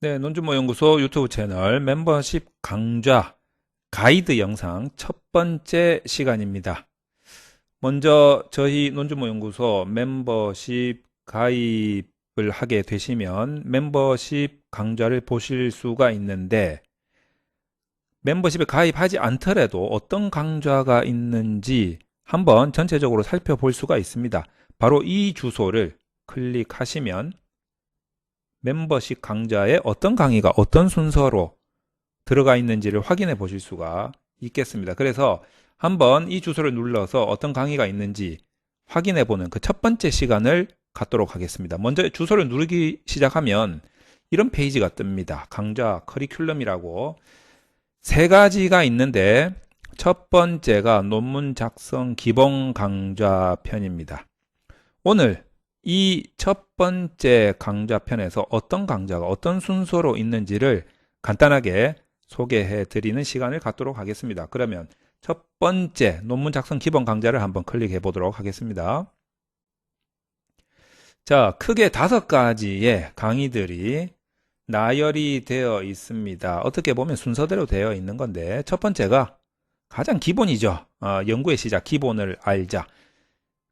네, 논주모 연구소 유튜브 채널 멤버십 강좌 가이드 영상 첫 번째 시간입니다. 먼저 저희 논주모 연구소 멤버십 가입을 하게 되시면 멤버십 강좌를 보실 수가 있는데 멤버십에 가입하지 않더라도 어떤 강좌가 있는지 한번 전체적으로 살펴볼 수가 있습니다. 바로 이 주소를 클릭하시면 멤버십 강좌에 어떤 강의가 어떤 순서로 들어가 있는지를 확인해 보실 수가 있겠습니다. 그래서 한번 이 주소를 눌러서 어떤 강의가 있는지 확인해 보는 그 첫 번째 시간을 갖도록 하겠습니다. 먼저 주소를 누르기 시작하면 이런 페이지가 뜹니다. 강좌 커리큘럼이라고 세 가지가 있는데 첫 번째가 논문 작성 기본 강좌 편입니다. 오늘 이 첫 번째 강좌편에서 어떤 강좌가 어떤 순서로 있는지를 간단하게 소개해 드리는 시간을 갖도록 하겠습니다. 그러면 첫 번째 논문 작성 기본 강좌를 한번 클릭해 보도록 하겠습니다. 자, 크게 다섯 가지의 강의들이 나열이 되어 있습니다. 어떻게 보면 순서대로 되어 있는 건데, 첫 번째가 가장 기본이죠. 어, 연구의 시작, 기본을 알자.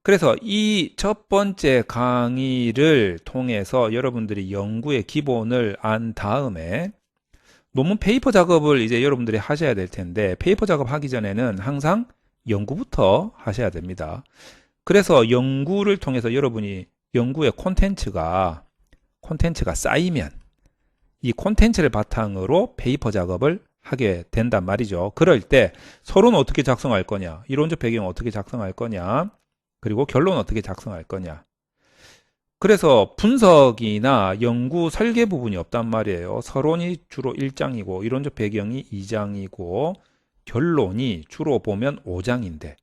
그래서 이 첫 번째 강의를 통해서 여러분들이 연구의 기본을 안 다음에 논문 페이퍼 작업을 이제 여러분들이 하셔야 될 텐데, 페이퍼 작업 하기 전에는 항상 연구부터 하셔야 됩니다. 그래서 연구를 통해서 여러분이 연구의 콘텐츠가 콘텐츠가 쌓이면 이 콘텐츠를 바탕으로 페이퍼 작업을 하게 된단 말이죠. 그럴 때 서론은 어떻게 작성할 거냐, 이론적 배경 어떻게 작성할 거냐, 그리고 결론 어떻게 작성할 거냐. 그래서 분석이나 연구 설계 부분이 없단 말이에요. 서론이 주로 1장이고 이론적 배경이 2장이고 결론이 주로 보면 5장인데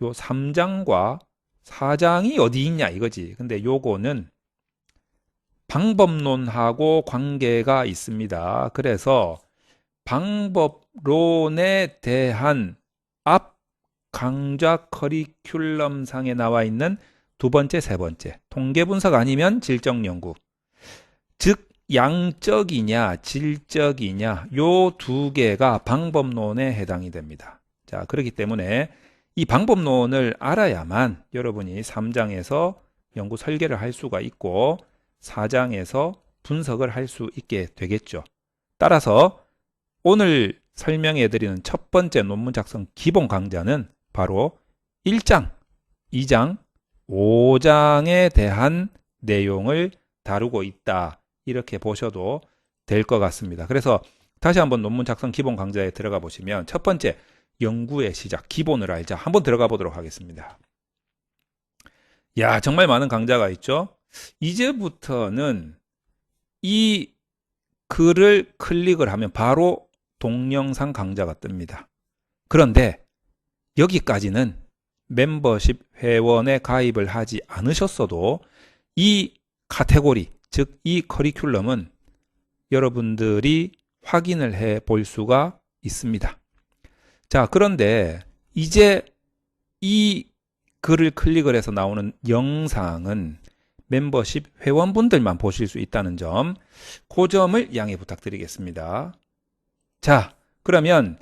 요 3장과 4장이 어디 있냐 이거지. 근데 요거는 방법론하고 관계가 있습니다. 그래서 방법론에 대한 앞 강좌 커리큘럼 상에 나와 있는 두 번째, 세 번째. 통계 분석 아니면 질적 연구. 즉 양적이냐 질적이냐 요 두 개가 방법론에 해당이 됩니다. 자, 그렇기 때문에 이 방법론을 알아야만 여러분이 3장에서 연구 설계를 할 수가 있고 4장에서 분석을 할 수 있게 되겠죠. 따라서 오늘 설명해 드리는 첫 번째 논문 작성 기본 강좌는 바로 1장, 2장, 5장에 대한 내용을 다루고 있다. 이렇게 보셔도 될 것 같습니다. 그래서 다시 한번 논문 작성 기본 강좌에 들어가 보시면 첫 번째 연구의 시작, 기본을 알자. 한번 들어가 보도록 하겠습니다. 야, 정말 많은 강좌가 있죠? 이제부터는 이 글을 클릭을 하면 바로 동영상 강좌가 뜹니다. 그런데 여기까지는 멤버십 회원에 가입을 하지 않으셨어도 이 카테고리, 즉 이 커리큘럼은 여러분들이 확인을 해 볼 수가 있습니다. 자, 그런데 이제 이 글을 클릭을 해서 나오는 영상은 멤버십 회원분들만 보실 수 있다는 점, 그 점을 양해 부탁드리겠습니다. 자, 그러면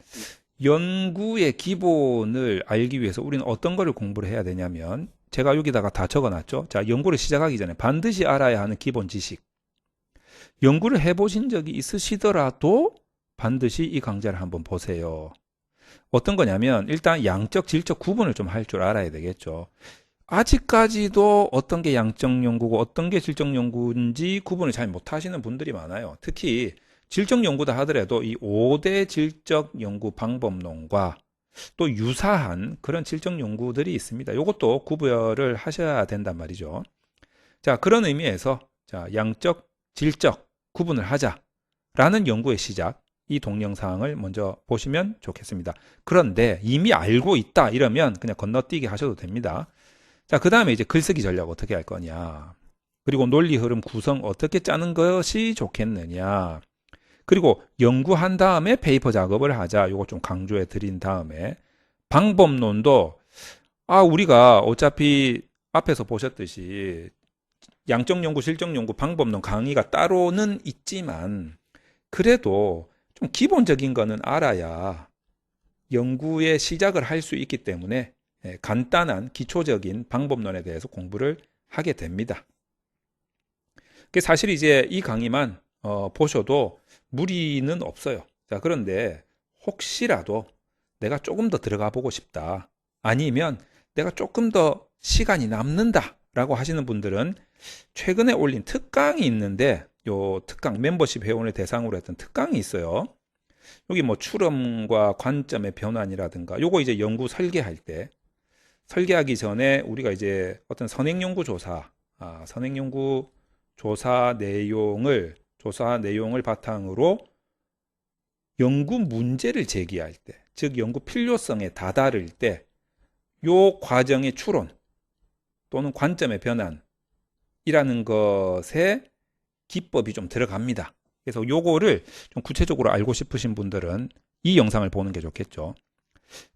연구의 기본을 알기 위해서 우리는 어떤 거를 공부를 해야 되냐면 제가 여기다가 다 적어놨죠. 자, 연구를 시작하기 전에 반드시 알아야 하는 기본 지식. 연구를 해보신 적이 있으시더라도 반드시 이 강좌를 한번 보세요. 어떤 거냐면 일단 양적, 질적 구분을 좀 할 줄 알아야 되겠죠. 아직까지도 어떤 게 양적 연구고 어떤 게 질적 연구인지 구분을 잘 못하시는 분들이 많아요. 특히 질적 연구다 하더라도 이 5대 질적 연구 방법론과 또 유사한 그런 질적 연구들이 있습니다. 이것도 구별을 하셔야 된단 말이죠. 자, 그런 의미에서 자, 양적, 질적 구분을 하자라는 연구의 시작 이 동영상을 먼저 보시면 좋겠습니다. 그런데 이미 알고 있다 이러면 그냥 건너뛰기 하셔도 됩니다. 자, 그 다음에 이제 글쓰기 전략 어떻게 할 거냐. 그리고 논리 흐름 구성 어떻게 짜는 것이 좋겠느냐. 그리고 연구한 다음에 페이퍼 작업을 하자. 요거 좀 강조해 드린 다음에 방법론도 아 우리가 어차피 앞에서 보셨듯이 양적 연구, 실적 연구 방법론 강의가 따로는 있지만 그래도 좀 기본적인 거는 알아야 연구의 시작을 할 수 있기 때문에 예, 간단한 기초적인 방법론에 대해서 공부를 하게 됩니다. 그 사실 이제 이 강의만 어, 보셔도 무리는 없어요. 자, 그런데 혹시라도 내가 조금 더 들어가 보고 싶다. 아니면 내가 조금 더 시간이 남는다. 라고 하시는 분들은 최근에 올린 특강이 있는데 요 특강 멤버십 회원을 대상으로 했던 특강이 있어요. 여기 뭐 출험과 관점의 변환이라든가 요거 이제 연구 설계할 때 설계하기 전에 우리가 이제 어떤 선행 연구 조사, 아, 선행 연구 조사 내용을 조사 내용을 바탕으로 연구 문제를 제기할 때, 즉 연구 필요성에 다다를 때 요 과정의 추론 또는 관점의 변환이라는 것에 기법이 좀 들어갑니다. 그래서 요거를 좀 구체적으로 알고 싶으신 분들은 이 영상을 보는 게 좋겠죠.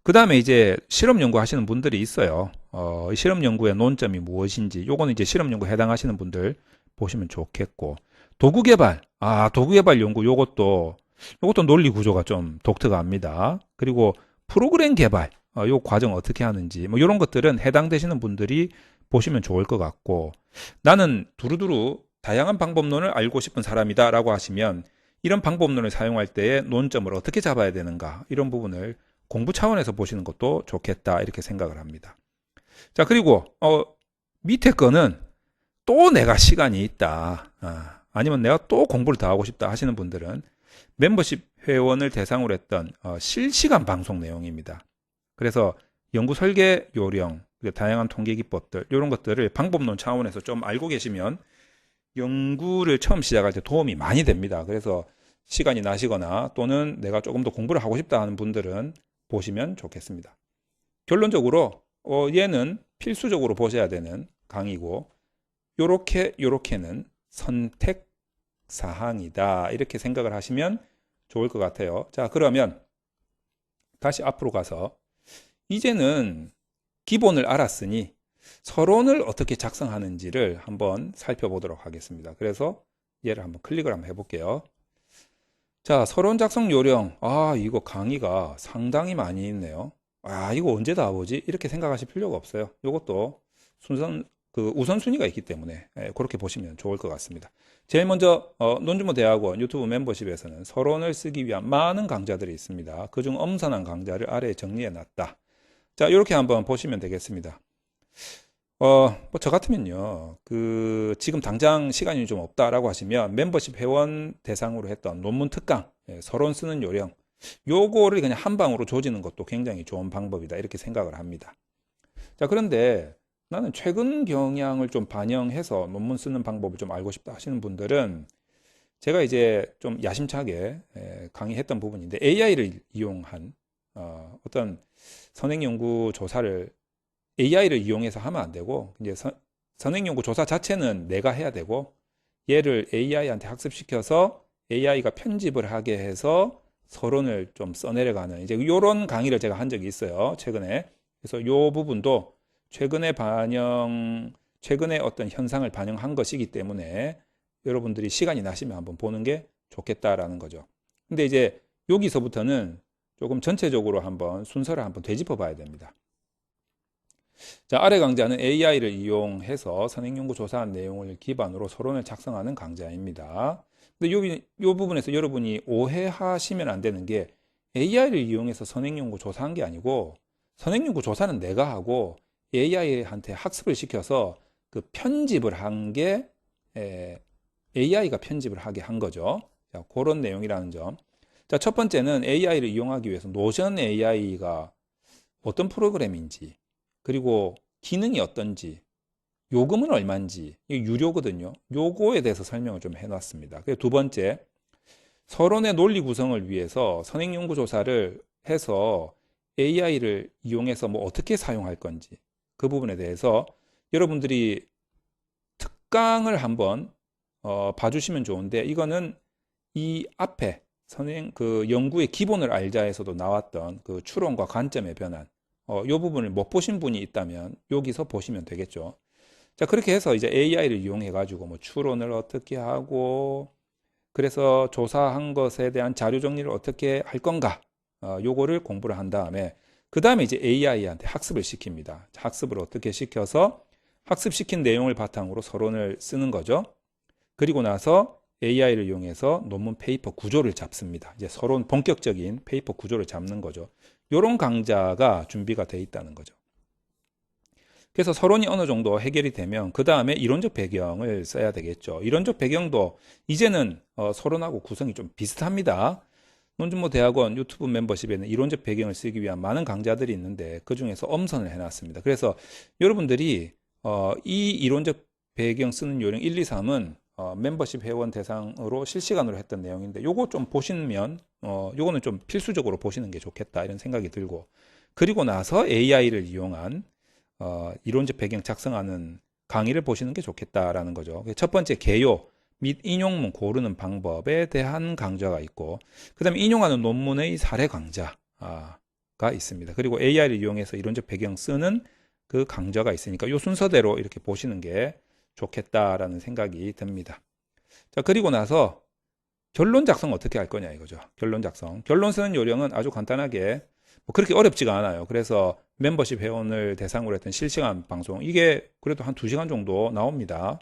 그 다음에 이제 실험 연구 하시는 분들이 있어요. 어, 실험 연구의 논점이 무엇인지, 요거는 이제 실험 연구 해당하시는 분들 보시면 좋겠고, 도구 개발, 아, 도구 개발 연구 요것도, 요것도 논리 구조가 좀 독특합니다. 그리고 프로그램 개발, 어, 요 과정 어떻게 하는지, 뭐 요런 것들은 해당되시는 분들이 보시면 좋을 것 같고, 나는 두루두루 다양한 방법론을 알고 싶은 사람이다 라고 하시면 이런 방법론을 사용할 때의 논점을 어떻게 잡아야 되는가 이런 부분을 공부 차원에서 보시는 것도 좋겠다 이렇게 생각을 합니다. 자 그리고 어, 밑에 거는 또 내가 시간이 있다 아, 아니면 내가 또 공부를 더 하고 싶다 하시는 분들은 멤버십 회원을 대상으로 했던 어, 실시간 방송 내용입니다. 그래서 연구 설계 요령, 다양한 통계 기법들 이런 것들을 방법론 차원에서 좀 알고 계시면 연구를 처음 시작할 때 도움이 많이 됩니다. 그래서 시간이 나시거나 또는 내가 조금 더 공부를 하고 싶다 하는 분들은 보시면 좋겠습니다. 결론적으로 어, 얘는 필수적으로 보셔야 되는 강의고 요렇게 요렇게는 선택 사항이다 이렇게 생각을 하시면 좋을 것 같아요. 자 그러면 다시 앞으로 가서 이제는 기본을 알았으니 서론을 어떻게 작성하는지를 한번 살펴보도록 하겠습니다. 그래서 얘를 한번 클릭을 한번 해볼게요. 자, 서론 작성 요령. 아, 이거 강의가 상당히 많이 있네요. 아, 이거 언제 다 보지? 이렇게 생각하실 필요가 없어요. 이것도 순선, 그 우선순위가 있기 때문에 예, 그렇게 보시면 좋을 것 같습니다. 제일 먼저 어, 논주모 대학원 유튜브 멤버십에서는 서론을 쓰기 위한 많은 강좌들이 있습니다. 그중 엄선한 강좌를 아래에 정리해 놨다. 자, 이렇게 한번 보시면 되겠습니다. 어, 뭐 저 같으면요. 그 지금 당장 시간이 좀 없다라고 하시면 멤버십 회원 대상으로 했던 논문 특강, 예, 서론 쓰는 요령 요거를 그냥 한 방으로 조지는 것도 굉장히 좋은 방법이다. 이렇게 생각을 합니다. 자, 그런데 나는 최근 경향을 좀 반영해서 논문 쓰는 방법을 좀 알고 싶다 하시는 분들은 제가 이제 좀 야심차게 예, 강의했던 부분인데 AI를 이용한 어, 어떤 선행 연구 조사를 AI를 이용해서 하면 안 되고 이제 선, 선행 연구 조사 자체는 내가 해야 되고 얘를 AI한테 학습시켜서 AI가 편집을 하게 해서 서론을 좀 써내려가는 이제 이런 강의를 제가 한 적이 있어요 최근에. 그래서 이 부분도 최근에 반영 최근에 어떤 현상을 반영한 것이기 때문에 여러분들이 시간이 나시면 한번 보는 게 좋겠다라는 거죠 근데 이제 여기서부터는 조금 전체적으로 한번 순서를 한번 되짚어 봐야 됩니다 자, 아래 강좌는 AI를 이용해서 선행연구 조사한 내용을 기반으로 서론을 작성하는 강좌입니다. 근데 요, 요 부분에서 여러분이 오해하시면 안 되는 게 AI를 이용해서 선행연구 조사한 게 아니고 선행연구 조사는 내가 하고 AI한테 학습을 시켜서 그 편집을 한 게 AI가 편집을 하게 한 거죠. 자, 그런 내용이라는 점. 자, 첫 번째는 AI를 이용하기 위해서 노션 AI가 어떤 프로그램인지 그리고 기능이 어떤지 요금은 얼마인지 이게 유료거든요. 요거에 대해서 설명을 좀 해놨습니다. 두 번째 서론의 논리 구성을 위해서 선행 연구 조사를 해서 AI를 이용해서 뭐 어떻게 사용할 건지 그 부분에 대해서 여러분들이 특강을 한번 어, 봐주시면 좋은데 이거는 이 앞에 선행 그 연구의 기본을 알자에서도 나왔던 그 추론과 관점의 변환 어, 이 부분을 못 보신 분이 있다면 여기서 보시면 되겠죠. 자, 그렇게 해서 이제 AI를 이용해 가지고 뭐 추론을 어떻게 하고 그래서 조사한 것에 대한 자료 정리를 어떻게 할 건가? 어, 요거를 공부를 한 다음에 그 다음에 이제 AI한테 학습을 시킵니다. 학습을 어떻게 시켜서 학습시킨 내용을 바탕으로 서론을 쓰는 거죠. 그리고 나서 AI를 이용해서 논문 페이퍼 구조를 잡습니다. 이제 서론 본격적인 페이퍼 구조를 잡는 거죠. 요런 강좌가 준비가 돼 있다는 거죠. 그래서 서론이 어느 정도 해결이 되면 그 다음에 이론적 배경을 써야 되겠죠. 이론적 배경도 이제는 어, 서론하고 구성이 좀 비슷합니다. 논준모 대학원 유튜브 멤버십에는 이론적 배경을 쓰기 위한 많은 강좌들이 있는데 그 중에서 엄선을 해놨습니다. 그래서 여러분들이 어, 이 이론적 배경 쓰는 요령 1, 2, 3은 어, 멤버십 회원 대상으로 실시간으로 했던 내용인데 요거 좀 보시면 어, 요거는 좀 필수적으로 보시는 게 좋겠다 이런 생각이 들고 그리고 나서 AI를 이용한 어, 이론적 배경 작성하는 강의를 보시는 게 좋겠다라는 거죠. 첫 번째 개요 및 인용문 고르는 방법에 대한 강좌가 있고 그 다음에 인용하는 논문의 사례 강좌가 있습니다. 그리고 AI를 이용해서 이론적 배경 쓰는 그 강좌가 있으니까 이 순서대로 이렇게 보시는 게 좋겠다라는 생각이 듭니다. 자, 그리고 나서 결론 작성 어떻게 할 거냐 이거죠. 결론 작성. 결론 쓰는 요령은 아주 간단하게 뭐 그렇게 어렵지가 않아요. 그래서 멤버십 회원을 대상으로 했던 실시간 방송 이게 그래도 한 2시간 정도 나옵니다.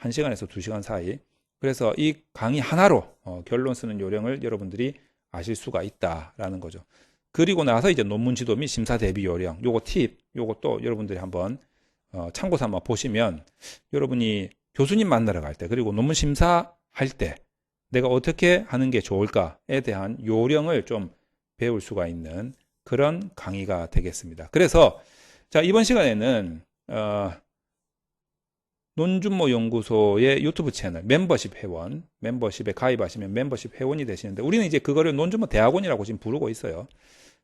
1시간에서 2시간 사이. 그래서 이 강의 하나로 어, 결론 쓰는 요령을 여러분들이 아실 수가 있다라는 거죠. 그리고 나서 이제 논문 지도 및 심사 대비 요령, 요거 팁, 요것도 여러분들이 한번 어, 참고 삼아 보시면 여러분이 교수님 만나러 갈 때, 그리고 논문 심사 할 때 내가 어떻게 하는 게 좋을까에 대한 요령을 좀 배울 수가 있는 그런 강의가 되겠습니다. 그래서 자 이번 시간에는 어, 논준모 연구소의 유튜브 채널 멤버십 회원 멤버십에 가입하시면 멤버십 회원이 되시는데 우리는 이제 그거를 논준모 대학원이라고 지금 부르고 있어요.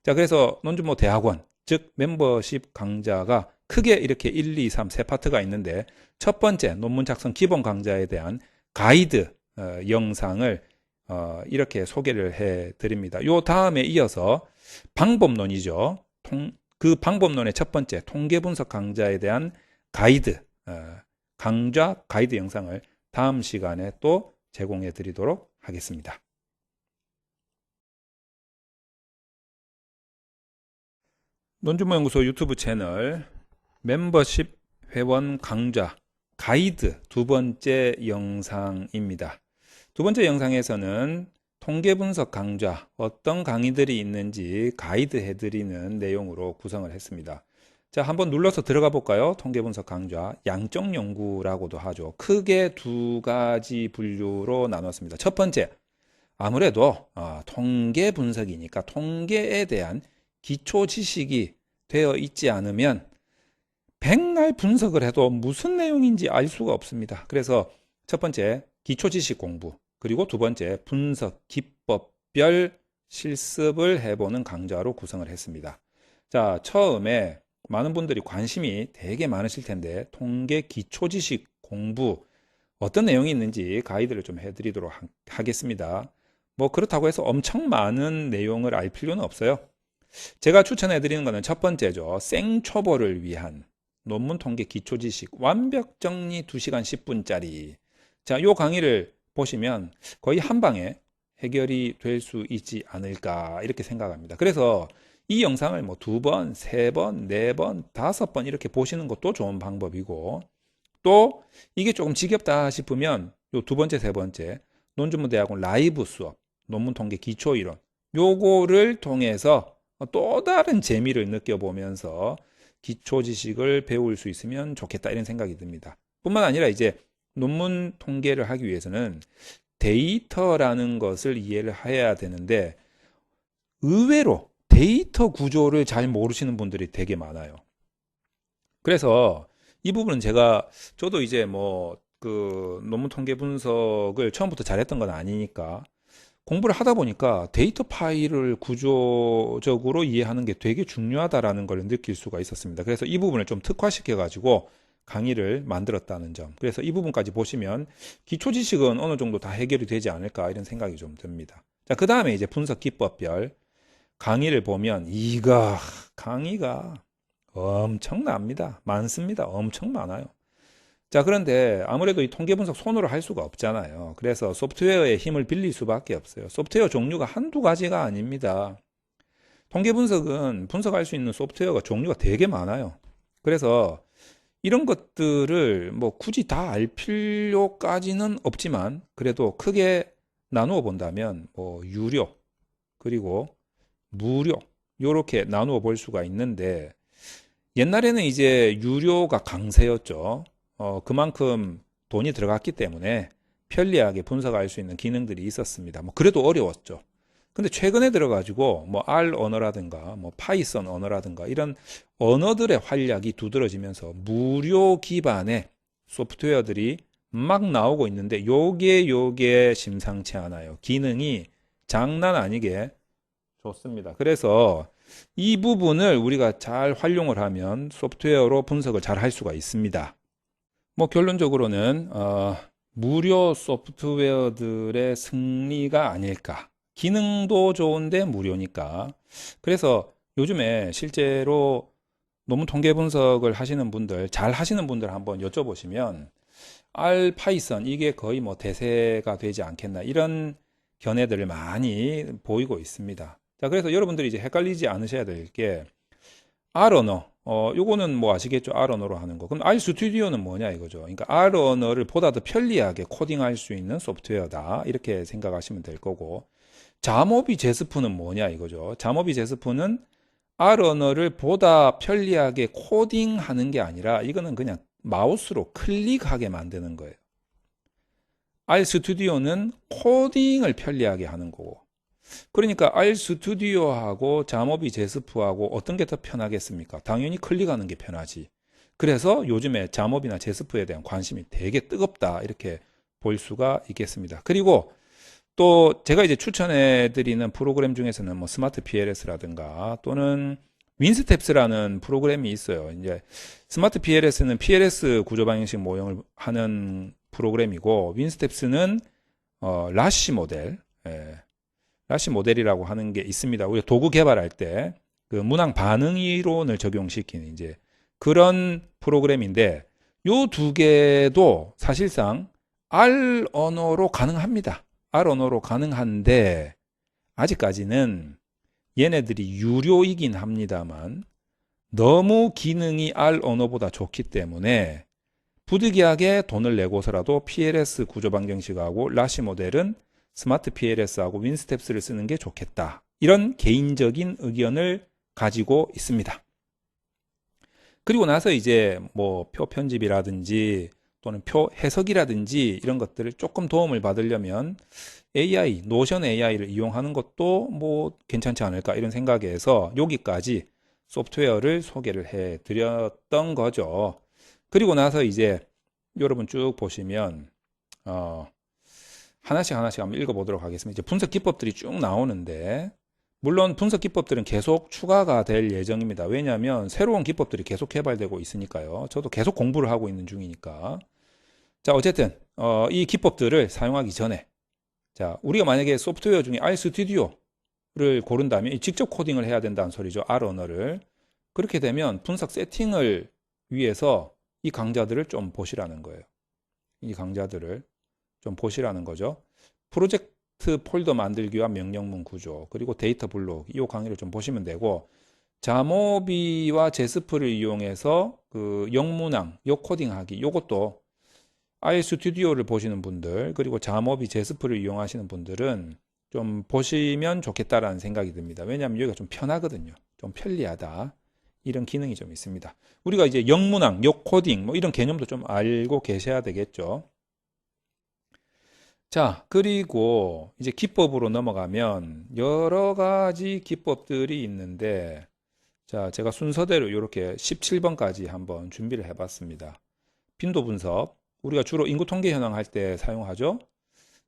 자 그래서 논준모 대학원 즉 멤버십 강좌가 크게 이렇게 1, 2, 3 세 파트가 있는데 첫 번째 논문 작성 기본 강좌에 대한 가이드 어, 영상을 어, 이렇게 소개를 해 드립니다. 요 다음에 이어서 방법론이죠. 통, 그 방법론의 첫 번째 통계 분석 강좌에 대한 가이드 어, 강좌 가이드 영상을 다음 시간에 또 제공해 드리도록 하겠습니다. 논주모연구소 유튜브 채널 멤버십 회원 강좌 가이드 두 번째 영상입니다. 두 번째 영상에서는 통계 분석 강좌 어떤 강의들이 있는지 가이드 해드리는 내용으로 구성을 했습니다. 자, 한번 눌러서 들어가 볼까요? 통계 분석 강좌 양적 연구라고도 하죠. 크게 두 가지 분류로 나눴습니다. 첫 번째, 아무래도 어, 통계 분석이니까 통계에 대한 기초 지식이 되어 있지 않으면 백날 분석을 해도 무슨 내용인지 알 수가 없습니다. 그래서 첫 번째 기초 지식 공부 그리고 두 번째 분석 기법별 실습을 해보는 강좌로 구성을 했습니다. 자 처음에 많은 분들이 관심이 되게 많으실 텐데 통계 기초 지식 공부 어떤 내용이 있는지 가이드를 좀 해드리도록 하 겠습니다. 뭐 그렇다고 해서 엄청 많은 내용을 알 필요는 없어요. 제가 추천해 드리는 것은 첫 번째죠. 생초보를 위한 논문 통계 기초 지식 완벽 정리 2시간 10분짜리. 자, 요 강의를 보시면 거의 한 방에 해결이 될 수 있지 않을까 이렇게 생각합니다. 그래서 이 영상을 뭐 두 번, 세 번, 네 번, 다섯 번 이렇게 보시는 것도 좋은 방법이고 또 이게 조금 지겹다 싶으면 요 두 번째, 세 번째 논준문 대학원 라이브 수업, 논문 통계 기초 이론 요거를 통해서 또 다른 재미를 느껴보면서 기초 지식을 배울 수 있으면 좋겠다 이런 생각이 듭니다. 뿐만 아니라 이제 논문 통계를 하기 위해서는 데이터라는 것을 이해를 해야 되는데 의외로 데이터 구조를 잘 모르시는 분들이 되게 많아요. 그래서 이 부분은 제가 저도 이제 뭐 그 논문 통계 분석을 처음부터 잘했던 건 아니니까 공부를 하다 보니까 데이터 파일을 구조적으로 이해하는 게 되게 중요하다라는 걸 느낄 수가 있었습니다. 그래서 이 부분을 좀 특화시켜 가지고 강의를 만들었다는 점. 그래서 이 부분까지 보시면 기초 지식은 어느 정도 다 해결이 되지 않을까 이런 생각이 좀 듭니다. 자, 그 다음에 이제 분석 기법별 강의를 보면 이거 강의가 엄청납니다. 많습니다. 엄청 많아요. 자, 그런데 아무래도 이 통계 분석 손으로 할 수가 없잖아요. 그래서 소프트웨어의 힘을 빌릴 수밖에 없어요. 소프트웨어 종류가 한두 가지가 아닙니다. 통계 분석은 분석할 수 있는 소프트웨어가 종류가 되게 많아요. 그래서 이런 것들을 뭐 굳이 다 알 필요까지는 없지만 그래도 크게 나누어 본다면 뭐 유료 그리고 무료 요렇게 나누어 볼 수가 있는데 옛날에는 이제 유료가 강세였죠. 어, 그만큼 돈이 들어갔기 때문에 편리하게 분석할 수 있는 기능들이 있었습니다. 뭐 그래도 어려웠죠. 근데 최근에 들어가지고 뭐 R 언어라든가 뭐 파이썬 언어라든가 이런 언어들의 활약이 두드러지면서 무료 기반의 소프트웨어들이 막 나오고 있는데 요게 요게 심상치 않아요. 기능이 장난 아니게 좋습니다. 그래서 이 부분을 우리가 잘 활용을 하면 소프트웨어로 분석을 잘 할 수가 있습니다. 뭐 결론적으로는 어, 무료 소프트웨어들의 승리가 아닐까. 기능도 좋은데 무료니까. 그래서 요즘에 실제로 논문 통계 분석을 하시는 분들, 잘 하시는 분들 한번 여쭤보시면 R 파이썬 이게 거의 뭐 대세가 되지 않겠나 이런 견해들을 많이 보이고 있습니다. 자, 그래서 여러분들이 이제 헷갈리지 않으셔야 될 게 R 언어, 어, 요거는 뭐 아시겠죠? R 언어로 하는 거. 그럼 R 스튜디오는 뭐냐 이거죠. 그러니까 R 언어를 보다 더 편리하게 코딩할 수 있는 소프트웨어다. 이렇게 생각하시면 될 거고. 자모비 제스프는 뭐냐 이거죠. 자모비 제스프는 R 언어를 보다 편리하게 코딩하는 게 아니라 이거는 그냥 마우스로 클릭하게 만드는 거예요. R 스튜디오는 코딩을 편리하게 하는 거고. 그러니까 R 스튜디오하고 자모비 제스프하고 어떤 게 더 편하겠습니까? 당연히 클릭하는 게 편하지. 그래서 요즘에 자모비나 제스프에 대한 관심이 되게 뜨겁다. 이렇게 볼 수가 있겠습니다. 그리고 또 제가 이제 추천해 드리는 프로그램 중에서는 뭐 스마트 PLS라든가 또는 윈스텝스라는 프로그램이 있어요. 이제 스마트 PLS는 PLS 구조 방정식 모형을 하는 프로그램이고 윈스텝스는 어, 라시 모델, 예, 라시 모델이라고 하는 게 있습니다. 우리가 도구 개발할 때 그 문항 반응 이론을 적용시키는 이제 그런 프로그램인데 요 두 개도 사실상 R 언어로 가능합니다. R 언어로 가능한데 아직까지는 얘네들이 유료이긴 합니다만 너무 기능이 R 언어보다 좋기 때문에 부득이하게 돈을 내고서라도 PLS 구조 방정식하고 라시 모델은 스마트 PLS하고 윈스텝스를 쓰는 게 좋겠다. 이런 개인적인 의견을 가지고 있습니다. 그리고 나서 이제 뭐 표 편집이라든지 또는 표 해석이라든지 이런 것들을 조금 도움을 받으려면 AI, 노션 AI를 이용하는 것도 뭐 괜찮지 않을까 이런 생각에서 여기까지 소프트웨어를 소개를 해 드렸던 거죠. 그리고 나서 이제 여러분 쭉 보시면 어 하나씩 하나씩 한번 읽어보도록 하겠습니다. 이제 분석 기법들이 쭉 나오는데 물론 분석 기법들은 계속 추가가 될 예정입니다. 왜냐하면 새로운 기법들이 계속 개발되고 있으니까요. 저도 계속 공부를 하고 있는 중이니까. 자, 어쨌든 어, 이 기법들을 사용하기 전에 자, 우리가 만약에 소프트웨어 중에 R 스튜디오를 고른다면 직접 코딩을 해야 된다는 소리죠. R 언어를. 그렇게 되면 분석 세팅을 위해서 이 강좌들을 좀 보시라는 거예요. 이 강좌들을 좀 보시라는 거죠. 프로젝트 폴더 만들기 와 명령문 구조, 그리고 데이터 블록, 이 강의를 좀 보시면 되고, 자모비와 제스프를 이용해서 그 영문항, 요 코딩하기, 요것도 i 스튜디오를 보시는 분들, 그리고 자모비 제스프를 이용하시는 분들은 좀 보시면 좋겠다라는 생각이 듭니다. 왜냐하면 여기가 좀 편하거든요. 좀 편리하다. 이런 기능이 좀 있습니다. 우리가 이제 영문항, 요 코딩, 뭐 이런 개념도 좀 알고 계셔야 되겠죠. 자, 그리고 이제 기법으로 넘어가면 여러 가지 기법들이 있는데, 자, 제가 순서대로 이렇게 17번까지 한번 준비를 해봤습니다. 빈도 분석, 우리가 주로 인구 통계 현황 할 때 사용하죠.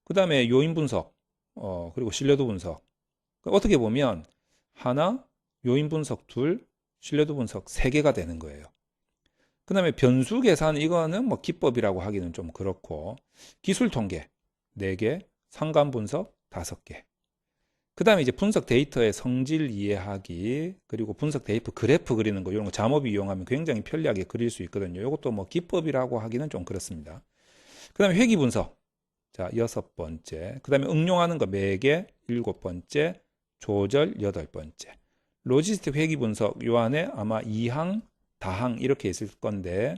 그 다음에 요인 분석, 어, 그리고 신뢰도 분석. 어떻게 보면 하나, 요인 분석 둘, 신뢰도 분석 세 개가 되는 거예요. 그 다음에 변수 계산 이거는 뭐 기법이라고 하기는 좀 그렇고 기술 통계 4개, 상관 분석 5개. 그 다음에 이제 분석 데이터의 성질 이해하기, 그리고 분석 데이터 그래프 그리는 거, 이런 거 잠업 이용하면 굉장히 편리하게 그릴 수 있거든요. 이것도 뭐 기법이라고 하기는 좀 그렇습니다. 그 다음에 회귀 분석. 자, 여섯 번째. 그 다음에 응용하는 거 매개, 일곱 번째. 조절, 여덟 번째. 로지스틱 회귀 분석, 요 안에 아마 2항, 다항 이렇게 있을 건데,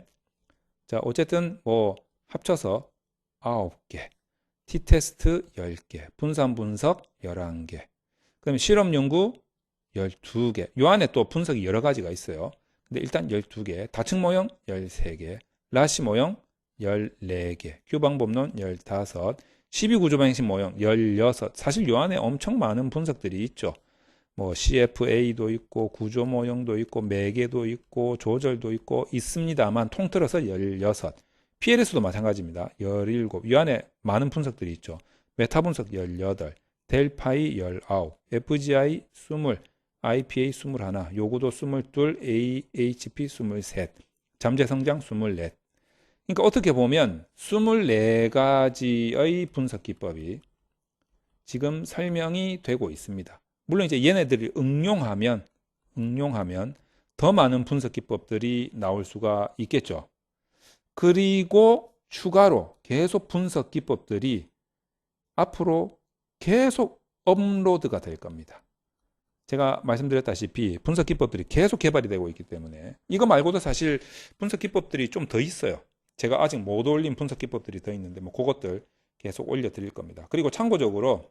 자, 어쨌든 뭐 합쳐서 9개. T테스트 10개, 분산 분석 11개, 그 다음에 실험 연구 12개. 요 안에 또 분석이 여러 가지가 있어요. 근데 일단 12개, 다층 모형 13개, 라시 모형 14개, 큐방법론 15, 12구조 방식 모형 16. 사실 요 안에 엄청 많은 분석들이 있죠. 뭐 CFA도 있고 구조 모형도 있고 매개도 있고 조절도 있고 있습니다만 통틀어서 16. PLS도 마찬가지입니다. 17. 이 안에 많은 분석들이 있죠. 메타 분석 18, 델파이 19, FGI 20, IPA 21, 요구도 22, AHP 23, 잠재 성장 24. 그러니까 어떻게 보면 24가지의 분석 기법이 지금 설명이 되고 있습니다. 물론 이제 얘네들을 응용하면 응용하면 더 많은 분석 기법들이 나올 수가 있겠죠. 그리고 추가로 계속 분석 기법들이 앞으로 계속 업로드가 될 겁니다. 제가 말씀드렸다시피 분석 기법들이 계속 개발이 되고 있기 때문에 이거 말고도 사실 분석 기법들이 좀 더 있어요. 제가 아직 못 올린 분석 기법들이 더 있는데 뭐 그것들 계속 올려 드릴 겁니다. 그리고 참고적으로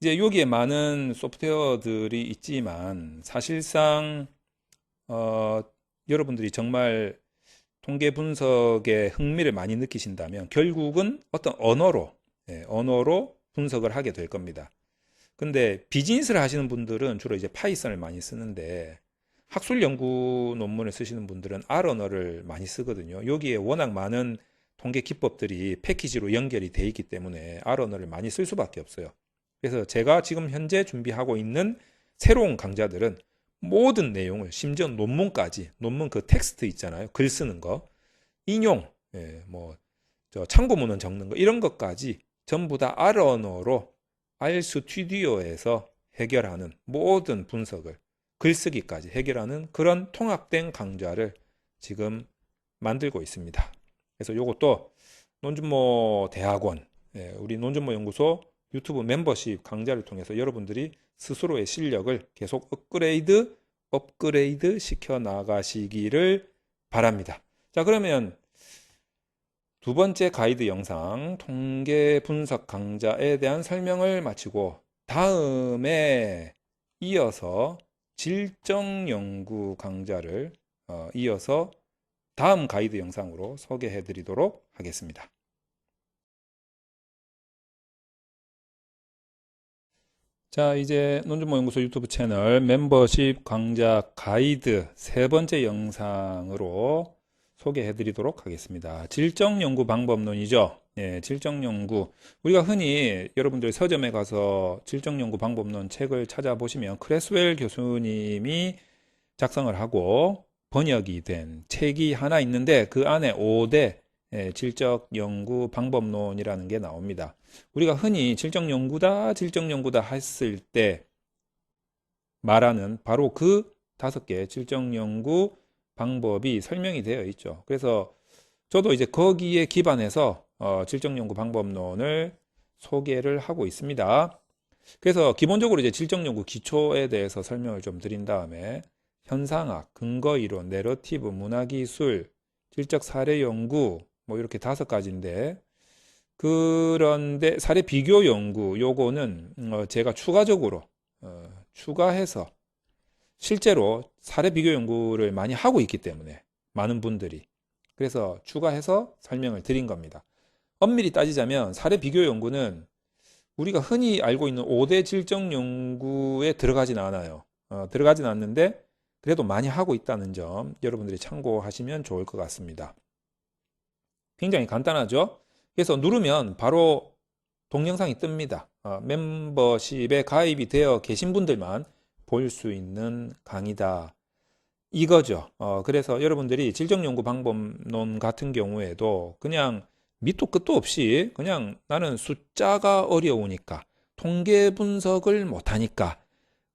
이제 여기에 많은 소프트웨어들이 있지만 사실상 어, 여러분들이 정말 통계 분석에 흥미를 많이 느끼신다면 결국은 어떤 언어로 예, 언어로 분석을 하게 될 겁니다. 근데 비즈니스를 하시는 분들은 주로 이제 파이썬을 많이 쓰는데 학술 연구 논문을 쓰시는 분들은 R 언어를 많이 쓰거든요. 여기에 워낙 많은 통계 기법들이 패키지로 연결이 돼 있기 때문에 R 언어를 많이 쓸 수밖에 없어요. 그래서 제가 지금 현재 준비하고 있는 새로운 강좌들은 모든 내용을 심지어 논문까지 논문 그 텍스트 있잖아요. 글 쓰는 거 인용 예, 뭐저 참고문헌 적는 거 이런 것까지 전부 다 R 언어로 R 스튜디오에서 해결하는 모든 분석을 글쓰기까지 해결하는 그런 통합된 강좌를 지금 만들고 있습니다. 그래서 이것도 논준모 대학원, 예, 우리 논준모 연구소 유튜브 멤버십 강좌를 통해서 여러분들이 스스로의 실력을 계속 업그레이드, 업그레이드 시켜 나가시기를 바랍니다. 자, 그러면 두 번째 가이드 영상 통계 분석 강좌에 대한 설명을 마치고 다음에 이어서 질적 연구 강좌를 어, 이어서 다음 가이드 영상으로 소개해 드리도록 하겠습니다. 자, 이제 논준모 연구소 유튜브 채널 멤버십 강좌 가이드 세 번째 영상으로 소개해 드리도록 하겠습니다. 질적 연구 방법론이죠. 예, 질적 연구. 우리가 흔히 여러분들 서점에 가서 질적 연구 방법론 책을 찾아보시면 크레스웰 교수님이 작성을 하고 번역이 된 책이 하나 있는데 그 안에 5대 예, 질적 연구 방법론이라는 게 나옵니다. 우리가 흔히 질적 연구다, 질적 연구다 했을 때 말하는 바로 그 다섯 개 질적 연구 방법이 설명이 되어 있죠. 그래서 저도 이제 거기에 기반해서 어, 질적 연구 방법론을 소개를 하고 있습니다. 그래서 기본적으로 이제 질적 연구 기초에 대해서 설명을 좀 드린 다음에 현상학, 근거 이론, 내러티브, 문화 기술, 질적 사례 연구 뭐 이렇게 다섯 가지인데 그런데 사례 비교 연구 요거는 어 제가 추가적으로 어 추가해서 실제로 사례 비교 연구를 많이 하고 있기 때문에 많은 분들이 그래서 추가해서 설명을 드린 겁니다. 엄밀히 따지자면 사례 비교 연구는 우리가 흔히 알고 있는 5대 질적 연구에 들어가진 않아요. 어, 들어가진 않는데 그래도 많이 하고 있다는 점 여러분들이 참고하시면 좋을 것 같습니다. 굉장히 간단하죠? 그래서 누르면 바로 동영상이 뜹니다. 어, 멤버십에 가입이 되어 계신 분들만 볼 수 있는 강의다. 이거죠. 어, 그래서 여러분들이 질적연구 방법론 같은 경우에도 그냥 밑도 끝도 없이 그냥 나는 숫자가 어려우니까 통계 분석을 못하니까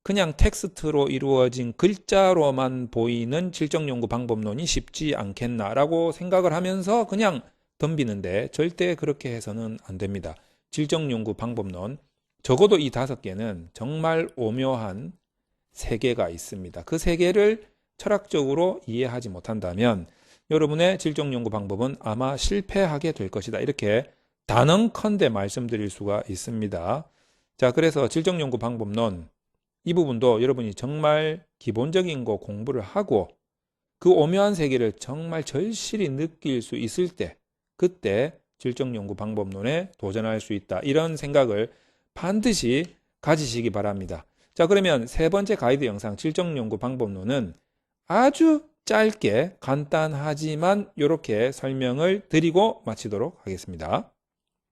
그냥 텍스트로 이루어진 글자로만 보이는 질적 연구 방법론이 쉽지 않겠나라고 생각을 하면서 그냥 덤비는데 절대 그렇게 해서는 안 됩니다. 질적 연구 방법론 적어도 이 다섯 개는 정말 오묘한 세계가 있습니다. 그 세계를 철학적으로 이해하지 못한다면 여러분의 질적 연구 방법은 아마 실패하게 될 것이다. 이렇게 단언컨대 말씀드릴 수가 있습니다. 자, 그래서 질적 연구 방법론 이 부분도 여러분이 정말 기본적인 거 공부를 하고 그 오묘한 세계를 정말 절실히 느낄 수 있을 때 그때 질적 연구 방법론에 도전할 수 있다. 이런 생각을 반드시 가지시기 바랍니다. 자, 그러면 세 번째 가이드 영상 질적 연구 방법론은 아주 짧게 간단하지만 이렇게 설명을 드리고 마치도록 하겠습니다.